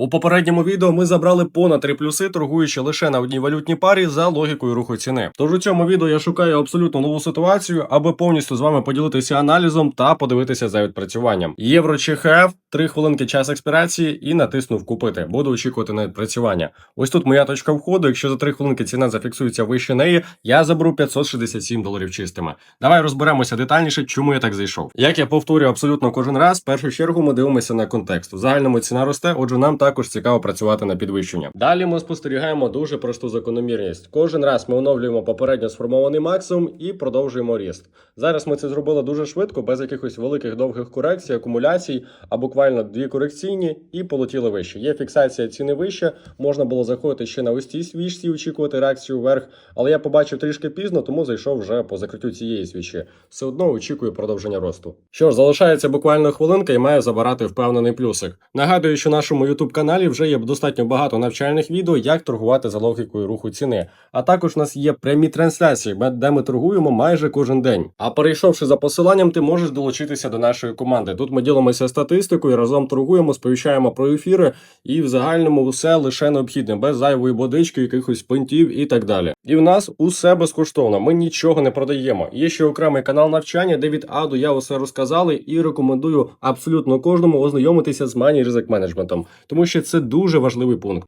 У попередньому відео ми забрали понад три плюси, торгуючи лише на одній валютній парі за логікою руху ціни. Тож у цьому відео я шукаю абсолютно нову ситуацію, аби повністю з вами поділитися аналізом та подивитися за відпрацюванням. Євро чи ХФ, 3 хвилинки час експірації і натиснув купити. Буду очікувати на відпрацювання. Ось тут моя точка входу. Якщо за 3 хвилинки ціна зафіксується вище неї, я заберу 567 доларів чистими. Давай розберемося детальніше, чому я так зайшов. Як я повторюю абсолютно кожен раз, в першу чергу ми дивимося на контекст. В загальному ціна росте, отже, нам також цікаво працювати на підвищення. Далі ми спостерігаємо дуже просту закономірність. Кожен раз ми оновлюємо попередньо сформований максимум і продовжуємо ріст. Зараз ми це зробили дуже швидко, без якихось великих довгих корекцій, акумуляцій, а буквально дві корекційні і полетіли вище. Є фіксація ціни вище. Можна було заходити ще на ось цій свічці, очікувати реакцію вверх, але я побачив трішки пізно, тому зайшов вже по закриттю цієї свічі. Все одно очікую продовження росту. Що ж, залишається буквально хвилинка і маю забирати впевнений плюсик. Нагадую, що в нашому youtube каналі вже є достатньо багато навчальних відео, як торгувати за логікою руху ціни. А також у нас є прямі трансляції, де ми торгуємо майже кожен день. А перейшовши за посиланням, ти можеш долучитися до нашої команди. Тут ми ділимося статистикою, разом торгуємо, сповіщаємо про ефіри, і в загальному все лише необхідне, без зайвої водички, якихось пинтів і так далі. І в нас усе безкоштовно. Ми нічого не продаємо. Є ще окремий канал навчання, де від А до Я усе розказали, і рекомендую абсолютно кожному ознайомитися з мані ризик менеджментом, тому що це дуже важливий пункт.